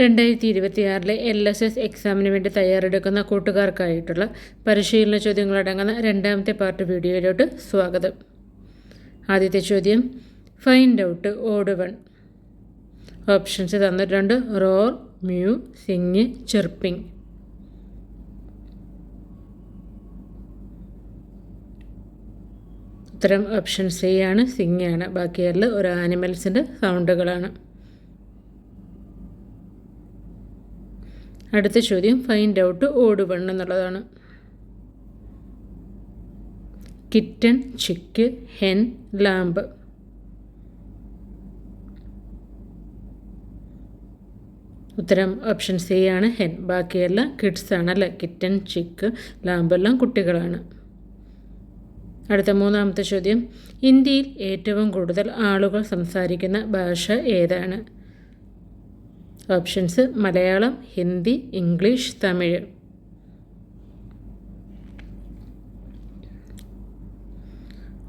രണ്ടായിരത്തി ഇരുപത്തിയാറിലെ L S S എക്സാമിന് വേണ്ടി തയ്യാറെടുക്കുന്ന കൂട്ടുകാർക്കായിട്ടുള്ള പരിശീലന ചോദ്യങ്ങളടങ്ങുന്ന രണ്ടാമത്തെ പാർട്ട് വീഡിയോയിലോട്ട് സ്വാഗതം. ആദ്യത്തെ ചോദ്യം find out odd one options തന്നിട്ടുണ്ട്. റോർ മ്യൂ സിങ് ചെർപ്പിംഗ് ഉത്തരം ഓപ്ഷൻ സി ആണ് സിംഗ് ആണ്. ബാക്കിയെല്ലാം ഒരു ആനിമൽസിന്റെ സൗണ്ടുകളാണ് അടുത്ത ചോദ്യം ഫൈൻഡ് ഔട്ട് ഓട് വൺ എന്നുള്ളതാണ്. കിറ്റൺ ചിക്ക് ഹെൻ ലാമ്പ് ഉത്തരം ഓപ്ഷൻ സി ആണ് ഹെൻ ബാക്കിയെല്ലാം കിഡ്സ് ആണ് അല്ലേ? കിറ്റൺ ചിക്ക് ലാമ്പെല്ലാം കുട്ടികളാണ്. അടുത്ത മൂന്നാമത്തെ ചോദ്യം ഇന്ത്യയിൽ ഏറ്റവും കൂടുതൽ ആളുകൾ സംസാരിക്കുന്ന ഭാഷ ഏതാണ്? Options Malayalam Hindi English Tamil.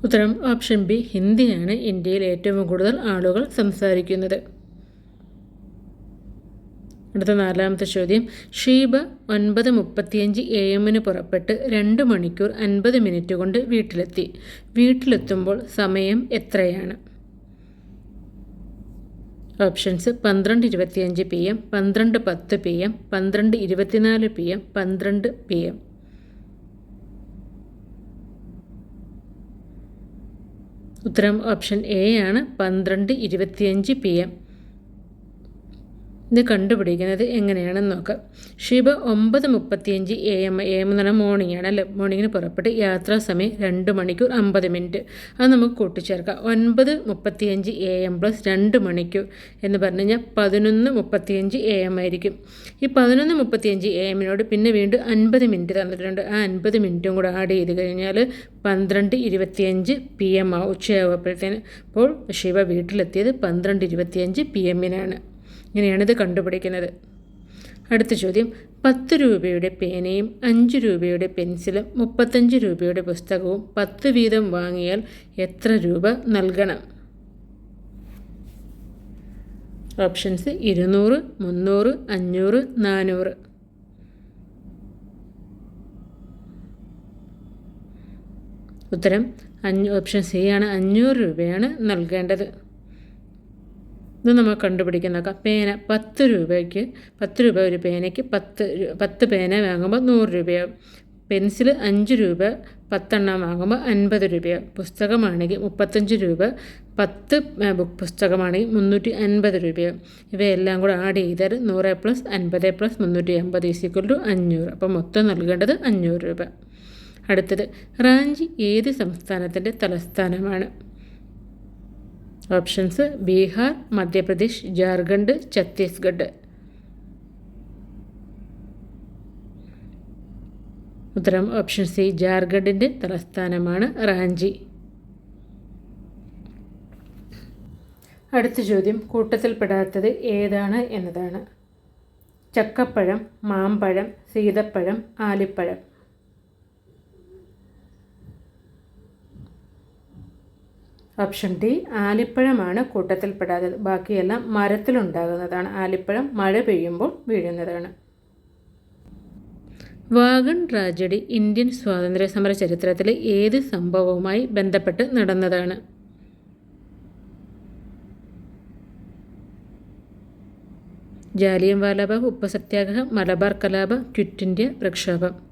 ഉത്തരം ഓപ്ഷൻ ബി ഹിന്ദിയാണ് ഇന്ത്യയിൽ ഏറ്റവും കൂടുതൽ ആളുകൾ സംസാരിക്കുന്നത്. അടുത്ത നാലാമത്തെ ചോദ്യം. ഷീബ ഒൻപത് മുപ്പത്തിയഞ്ച് എ എമ്മിന് പുറപ്പെട്ട് രണ്ട് മണിക്കൂർ അൻപത് മിനിറ്റ് കൊണ്ട് വീട്ടിലെത്തി. വീട്ടിലെത്തുമ്പോൾ സമയം എത്രയാണ്? ഓപ്ഷൻസ് പന്ത്രണ്ട് ഇരുപത്തിയഞ്ച് പി എം പന്ത്രണ്ട് പത്ത് പി എം പന്ത്രണ്ട് ഇരുപത്തിനാല് പി എം പന്ത്രണ്ട് പി എം. ഉത്തരം ഓപ്ഷൻ എ ആണ് പന്ത്രണ്ട് ഇരുപത്തിയഞ്ച് പി എം. ഇത് കണ്ടുപിടിക്കുന്നത് എങ്ങനെയാണെന്ന് നോക്കാം. ഷിബ ഒമ്പത് മുപ്പത്തിയഞ്ച് എ എം എ എം എന്ന് പറഞ്ഞാൽ മോർണിംഗ് ആണ് അല്ലേ? മോർണിംഗിന് പുറപ്പെട്ട് യാത്രാ സമയം രണ്ട് മണിക്കൂർ അമ്പത് മിനിറ്റ്. അത് നമുക്ക് കൂട്ടിച്ചേർക്കാം. ഒൻപത് മുപ്പത്തിയഞ്ച് എ എം പ്ലസ് രണ്ട് മണിക്കൂർ എന്ന് പറഞ്ഞു കഴിഞ്ഞാൽ പതിനൊന്ന് മുപ്പത്തിയഞ്ച് എ എം ആയിരിക്കും. ഈ പതിനൊന്ന് മുപ്പത്തിയഞ്ച് എ എമ്മിനോട് പിന്നെ വീണ്ടും അൻപത് മിനിറ്റ് തന്നിട്ടുണ്ട്. ആ അൻപത് മിനിറ്റും കൂടെ ആഡ് ചെയ്ത് കഴിഞ്ഞാൽ പന്ത്രണ്ട് ഇരുപത്തിയഞ്ച് പി എം ആ ഉച്ചയാകുമ്പോഴത്തേന് അപ്പോൾ ശിവ വീട്ടിലെത്തിയത് പന്ത്രണ്ട് ഇരുപത്തിയഞ്ച് പി എമ്മിനാണ് ഇങ്ങനെയാണിത് കണ്ടുപിടിക്കുന്നത്. അടുത്ത ചോദ്യം. പത്ത് രൂപയുടെ പേനയും അഞ്ച് രൂപയുടെ പെൻസിലും മുപ്പത്തഞ്ച് രൂപയുടെ പുസ്തകവും പത്ത് വീതം വാങ്ങിയാൽ എത്ര രൂപ നൽകണം? ഓപ്ഷൻസ് ഇരുന്നൂറ് മുന്നൂറ് അഞ്ഞൂറ് നാനൂറ്. ഉത്തരം അഞ്ഞൂ ഓപ്ഷൻ സി ആണ് അഞ്ഞൂറ് രൂപയാണ് നൽകേണ്ടത്. ഇത് നമ്മൾ കണ്ടുപിടിക്കാൻ നോക്കാം പേന പത്ത് രൂപയ്ക്ക് പത്ത് രൂപ ഒരു പേനയ്ക്ക് പത്ത് പത്ത് പേന വാങ്ങുമ്പോൾ നൂറ് രൂപയാവും പെൻസിൽ അഞ്ച് രൂപ പത്തെണ്ണം വാങ്ങുമ്പോൾ അൻപത് രൂപയാവും പുസ്തകമാണെങ്കിൽ മുപ്പത്തഞ്ച് രൂപ പത്ത് ബുക്ക് പുസ്തകമാണെങ്കിൽ മുന്നൂറ്റി അൻപത് രൂപയാവും ഇവയെല്ലാം കൂടെ ആഡ് ചെയ്താൽ നൂറ് പ്ലസ് അൻപത് പ്ലസ് മുന്നൂറ്റി അമ്പത് ഈസിക്വൽ ടു അഞ്ഞൂറ്. അപ്പോൾ മൊത്തം നൽകേണ്ടത് അഞ്ഞൂറ് രൂപ. അടുത്തത് റാഞ്ചി ഏത് സംസ്ഥാനത്തിന്റെ തലസ്ഥാനമാണ്? ഓപ്ഷൻസ് ബീഹാർ മധ്യപ്രദേശ് ജാർഖണ്ഡ് ഛത്തീസ്ഗഡ് ഉത്തരം ഓപ്ഷൻ സി ജാർഖണ്ഡിന്റെ തലസ്ഥാനമാണ് റാഞ്ചി. അടുത്ത ചോദ്യം കൂട്ടത്തിൽപ്പെടാത്തത് ഏതാണ് എന്നതാണ്. ചക്കപ്പഴം മാമ്പഴം സീതപ്പഴം ആലിപ്പഴം. ഓപ്ഷൻ ഡി ആലിപ്പഴമാണ് കൂട്ടത്തിൽപ്പെടാത്തത്. ബാക്കിയെല്ലാം മരത്തിലുണ്ടാകുന്നതാണ്. ആലിപ്പഴം മഴ പെയ്യുമ്പോൾ വീഴുന്നതാണ്. വാഗൺ ട്രാജഡി ഇന്ത്യൻ സ്വാതന്ത്ര്യ സമര ചരിത്രത്തിലെ ഏത് സംഭവവുമായി ബന്ധപ്പെട്ട് നടന്നതാണ്? ജാലിയൻ വാലാബാഗ് ഉപ്പ് സത്യാഗ്രഹം മലബാർ കലാപം ക്വിറ്റ് ഇന്ത്യ പ്രക്ഷോഭം.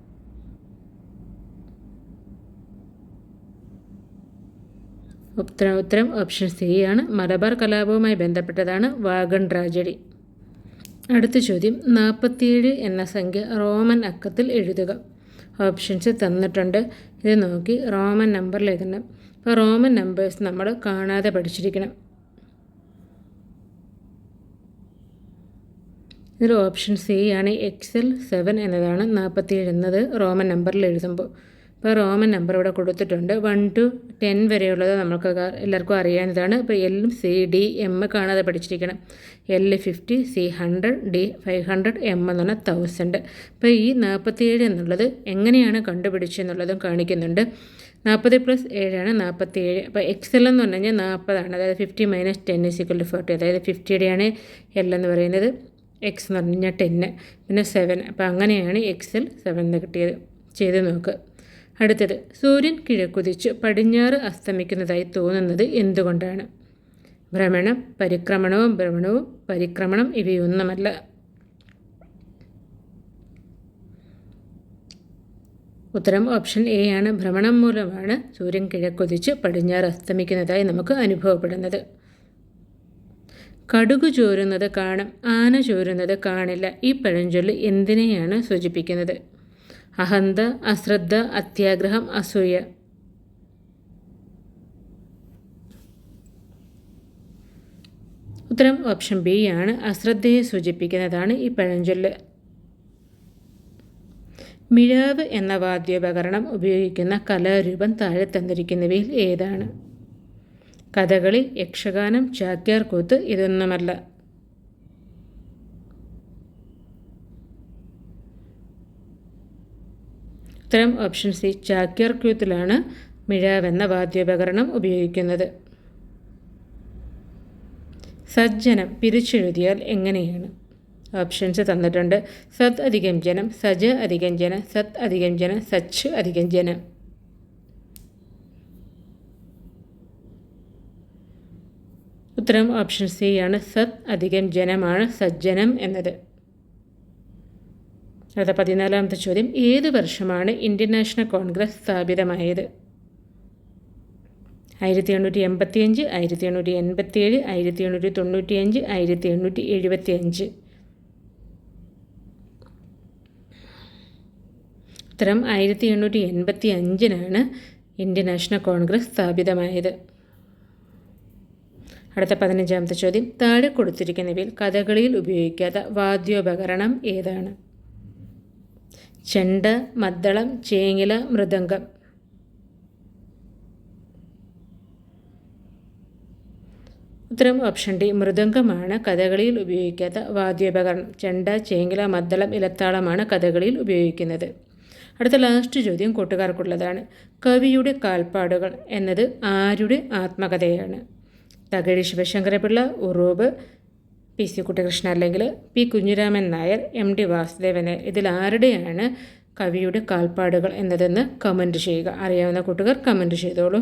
ഉത്തരം ഉത്തരം ഓപ്ഷൻ സി ആണ്. മലബാർ കലാപവുമായി ബന്ധപ്പെട്ടതാണ് വാഗൺ ട്രാജഡി. അടുത്ത ചോദ്യം. നാൽപ്പത്തിയേഴ് എന്ന സംഖ്യ റോമൻ അക്കത്തിൽ എഴുതുക. ഓപ്ഷൻസ് തന്നിട്ടുണ്ട്. ഇത് നോക്കി. റോമൻ നമ്പറിൽ എഴുതണം. അപ്പോൾ റോമൻ നമ്പേഴ്സ് നമ്മൾ കാണാതെ പഠിച്ചിരിക്കണം. ഇതിൽ ഓപ്ഷൻ സി ആണ്. എക്സൽ സെവൻ എന്നതാണ് നാൽപ്പത്തിയേഴ് എന്നത് റോമൻ നമ്പറിൽ എഴുതുമ്പോൾ. ഇപ്പോൾ റോമൻ നമ്പർ ഇവിടെ കൊടുത്തിട്ടുണ്ട്. വൺ ടു ടെൻ വരെയുള്ളത് നമുക്ക് എല്ലാവർക്കും അറിയാവുന്നതാണ്. ഇപ്പോൾ എല്ലും സി ഡി എം കാണാതെ പഠിച്ചിരിക്കണം. L fifty C hundred D five hundred M എന്ന് പറഞ്ഞാൽ തൗസൻഡ് അപ്പോൾ ഈ നാൽപ്പത്തിയേഴ് എന്നുള്ളത് എങ്ങനെയാണ് കണ്ടുപിടിച്ചെന്നുള്ളതും കാണിക്കുന്നുണ്ട്. നാൽപ്പത് പ്ലസ് ഏഴാണ് നാൽപ്പത്തി ഏഴ് അപ്പോൾ എൽ എന്ന് പറഞ്ഞു കഴിഞ്ഞാൽ നാൽപ്പതാണ് അതായത് fifty minus ten is equal to forty അതായത് ഫിഫ്റ്റിയുടെയാണ് എൽ എന്ന് പറയുന്നത്. എക്സ് എന്ന് പറഞ്ഞു കഴിഞ്ഞാൽ ടെന്ന് പിന്നെ സെവൻ അപ്പോൾ അങ്ങനെയാണ് എക്സിൽ സെവൻ എന്ന് കിട്ടിയത്. ചെയ്ത് നോക്ക്. അടുത്തത് സൂര്യൻ കിഴക്കുതിച്ച് പടിഞ്ഞാറ് അസ്തമിക്കുന്നതായി തോന്നുന്നത് എന്തുകൊണ്ടാണ്? ഭ്രമണം പരിക്രമണവും ഭ്രമണവും പരിക്രമണം ഇവയൊന്നുമല്ല. ഉത്തരം ഓപ്ഷൻ എ ആണ്. ഭ്രമണം മൂലമാണ് സൂര്യൻ കിഴക്കൊതിച്ച് പടിഞ്ഞാറ് അസ്തമിക്കുന്നതായി നമുക്ക് അനുഭവപ്പെടുന്നത്. കടുക് ചോരുന്നത് കാണും ആന ചോരുന്നത് കാണില്ല. ഈ പഴഞ്ചൊല്ല് എന്തിനെയാണ് സൂചിപ്പിക്കുന്നത്? അഹന്ത അശ്രദ്ധ അത്യാഗ്രഹം അസൂയ. ഉത്തരം ഓപ്ഷൻ ബി ആണ്. അശ്രദ്ധയെ സൂചിപ്പിക്കുന്നതാണ് ഈ പഴഞ്ചൊല്ല്. മിഴാവ് എന്ന വാദ്യോപകരണം ഉപയോഗിക്കുന്ന കലാരൂപം താഴെ തന്നിരിക്കുന്നവയിൽ ഏതാണ്? കഥകളി യക്ഷഗാനം ചാക്യാർ കൂത്ത് ഇതൊന്നുമല്ല. ഉത്തരം ഓപ്ഷൻ സി ചാക്യാർ ക്യൂത്തിലാണ് മിഴാവ് എന്ന വാദ്യോപകരണം ഉപയോഗിക്കുന്നത്. സജ്ജനം പിരിച്ചെഴുതിയാൽ എങ്ങനെയാണ്? ഓപ്ഷൻസ് തന്നിട്ടുണ്ട്. സത് അധികം ജനം സജ അധികം ജനം സത് അധികം ജനം സച്ച് അധികം ജനം. ഉത്തരം ഓപ്ഷൻ സി ആണ്. സത് അധികം ജനമാണ് സജ്ജനം എന്നത്. അടുത്ത പതിനാലാമത്തെ ചോദ്യം ഏത് വർഷമാണ് ഇന്ത്യൻ നാഷണൽ കോൺഗ്രസ് സ്ഥാപിതമായത്? ആയിരത്തി എണ്ണൂറ്റി എൺപത്തി അഞ്ച് ആയിരത്തി എണ്ണൂറ്റി എൺപത്തി ഏഴ് ആയിരത്തി എണ്ണൂറ്റി തൊണ്ണൂറ്റി അഞ്ച് ആയിരത്തി എണ്ണൂറ്റി എഴുപത്തി അഞ്ച് ഉത്തരം ആയിരത്തി എണ്ണൂറ്റി എൺപത്തി അഞ്ചിനാണ് ഇന്ത്യൻ നാഷണൽ കോൺഗ്രസ് സ്ഥാപിതമായത്. അടുത്ത പതിനഞ്ചാമത്തെ ചോദ്യം താഴെ കൊടുത്തിരിക്കുന്നവയിൽ കഥകളിയിൽ ഉപയോഗിക്കാത്ത വാദ്യോപകരണം ഏതാണ്? ചെണ്ട മദ്ദളം ചേങ്ങില മൃദംഗം. ഉത്തരം ഓപ്ഷൻ ഡി. മൃദംഗമാണ് കഥകളിയിൽ ഉപയോഗിക്കാത്ത വാദ്യോപകരണം. ചെണ്ട ചേങ്ങില മദ്ദളം ഇലത്താളമാണ് കഥകളിയിൽ ഉപയോഗിക്കുന്നത്. അടുത്ത ലാസ്റ്റ് ചോദ്യം കൂട്ടുകാർക്കുള്ളതാണ്. കവിയുടെ കാൽപ്പാടുകൾ എന്നത് ആരുടെ ആത്മകഥയാണ്? തകഴി ശിവശങ്കരപിള്ള ഉറൂബ് പി സി കുട്ടികൃഷ്ണൻ അല്ലെങ്കിൽ P Kunhiraman Nair M D Vasudevan ഇതിൽ ആരുടെയാണ് കവിയുടെ കാൽപ്പാടുകൾ എന്നതെന്ന് കമന്റ് ചെയ്യുക. അറിയാവുന്ന കൂട്ടുകാർ കമന്റ് ചെയ്തോളൂ.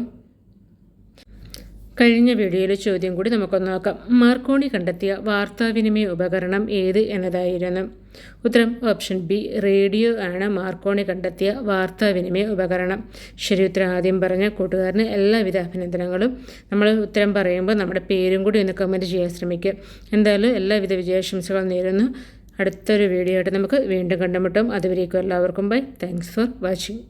കഴിഞ്ഞ വീഡിയോയിലെ ചോദ്യം കൂടി നമുക്കൊന്ന് നോക്കാം. മാർക്കോണി കണ്ടെത്തിയ വാർത്താവിനിമയ ഉപകരണം ഏത് എന്നതായിരുന്നു. ഉത്തരം ഓപ്ഷൻ ബി റേഡിയോ ആണ് മാർക്കോണി കണ്ടെത്തിയ വാർത്താവിനിമയ ഉപകരണം. ശരി ഉത്തരം ആദ്യം പറഞ്ഞ കൂട്ടുകാരന് എല്ലാവിധ അഭിനന്ദനങ്ങളും. നമ്മൾ ഉത്തരം പറയുമ്പോൾ നമ്മുടെ പേരും കൂടി ഒന്ന് കമന്റ് ചെയ്യാൻ ശ്രമിക്കുക. എന്തായാലും എല്ലാവിധ വിജയാശംസകളും നേരുന്നു. അടുത്തൊരു വീഡിയോ ആയിട്ട് നമുക്ക് വീണ്ടും കണ്ടുമുട്ടും. അതുവരേക്കും എല്ലാവർക്കും ബൈ താങ്ക്സ് ഫോർ വാച്ചിങ്